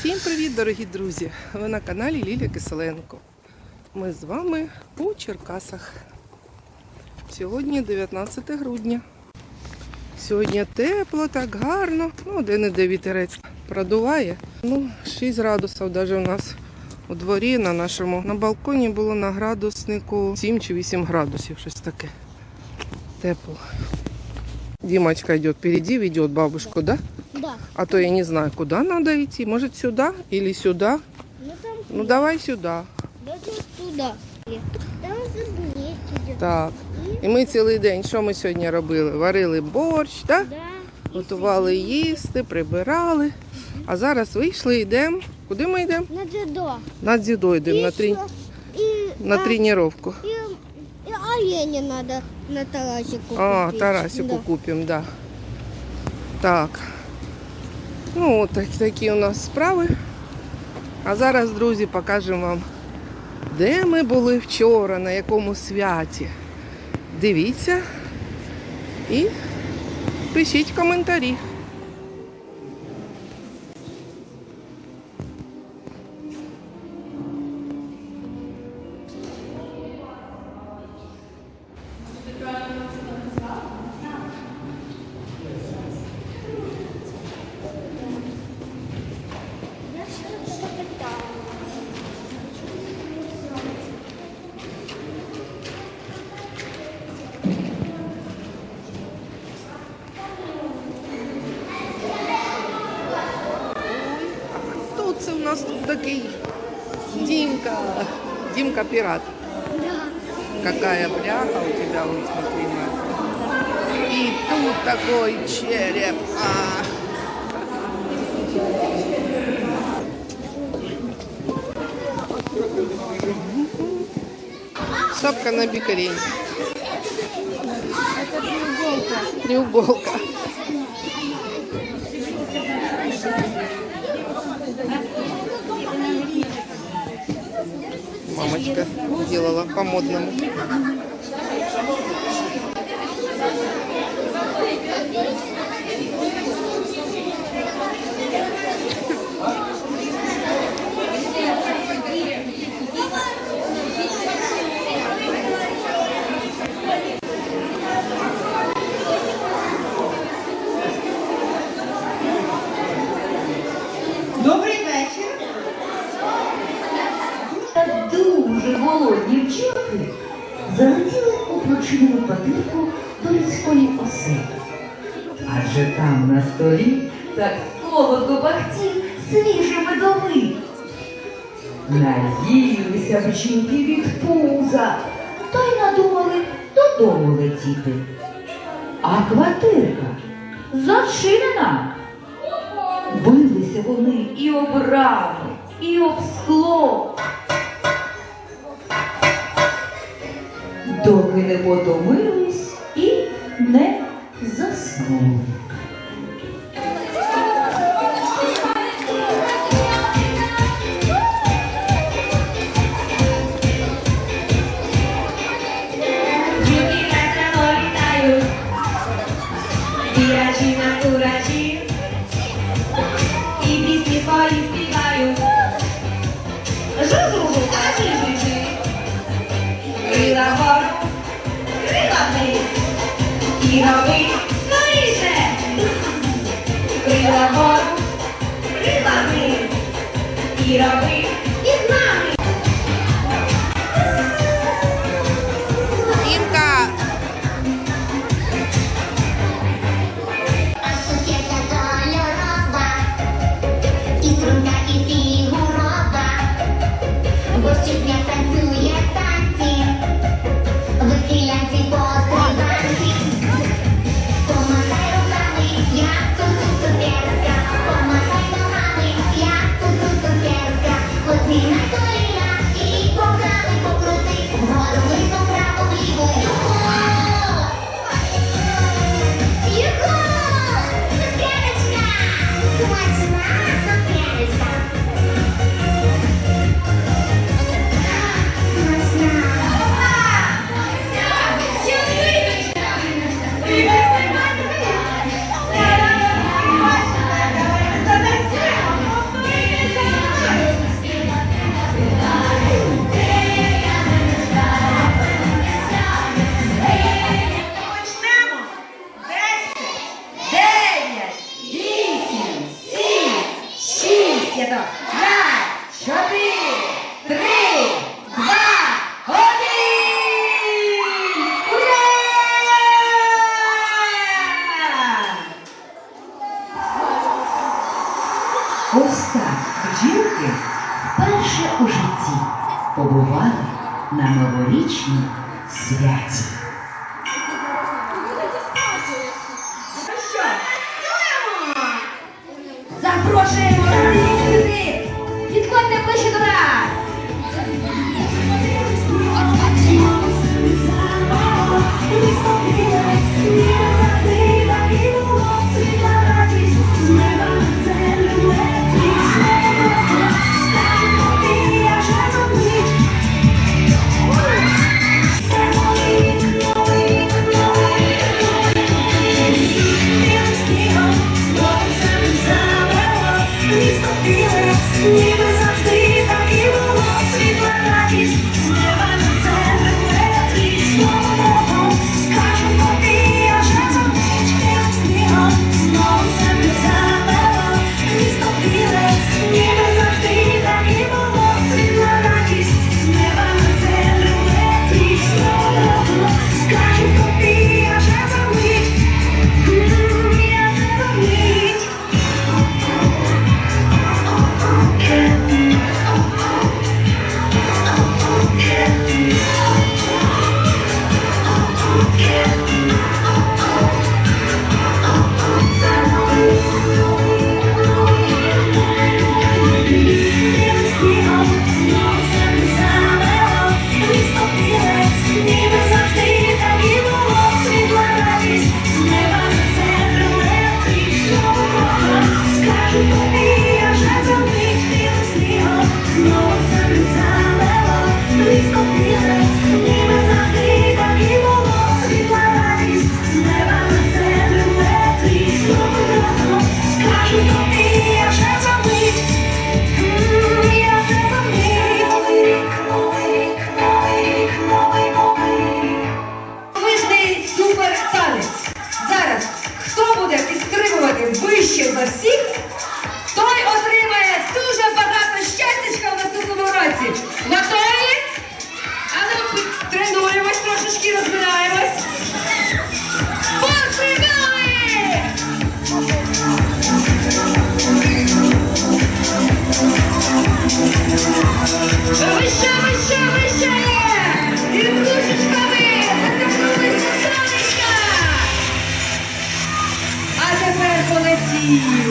Всім привіт, дорогі друзі! Ви на каналі Лілія Киселенко. Ми з вами у Черкасах. Сьогодні 19 грудня. Сьогодні тепло, так гарно. Ну, де-не-де вітерець продуває. Ну, 6 градусів навіть у нас у дворі на нашому. На балконі було на градуснику 7 чи 8 градусів, щось таке. Тепло. Димочка идет впереди, ведет бабушку, да? Да. А то я не знаю, куда надо идти. Может, сюда или сюда? Ну там Ну, давай сюда. даже туда. Там забулеть идет. Так. І ми цілий день, що ми сьогодні робили? Варили борщ, так? Да. Готували їсти, прибирали. А зараз вийшли, йдемо. Куди ми йдемо? На дзюдо. На дзюдо йдемо, на, трен... На а, тренування. и, и оленя надо на Тарасику А. Тарасику Да. купимо, да. Так. Ну, от так, такі у нас справи. А зараз, друзі, покажемо вам, де ми були вчора, на якому святі. Дивіться і пишіть коментарі. такий? Дімка. Дімка пірат. Да. Какая бляха у тебя, вот смотри, на. И тут такой череп. А. Шапка на бикарень. Это треуголка. Треуголка. Мамочка делала по-модному. Голодні вчинки залетіли у прочинену патинку до людської оселі. Адже там на столі так солодко пахтів свіжий медовик. Наїлися вчинки від пуза, та й надумали додому летіти. А квартирка зачинена. Билися вони і об рами, і об скло. Доки не потомились і не заснули. І роби і з нами. Димка! А сукенка we Хоста бджілки вперше у житті побували на новорічній святі. Запрошуємо! Підходьте ближче до нас! Música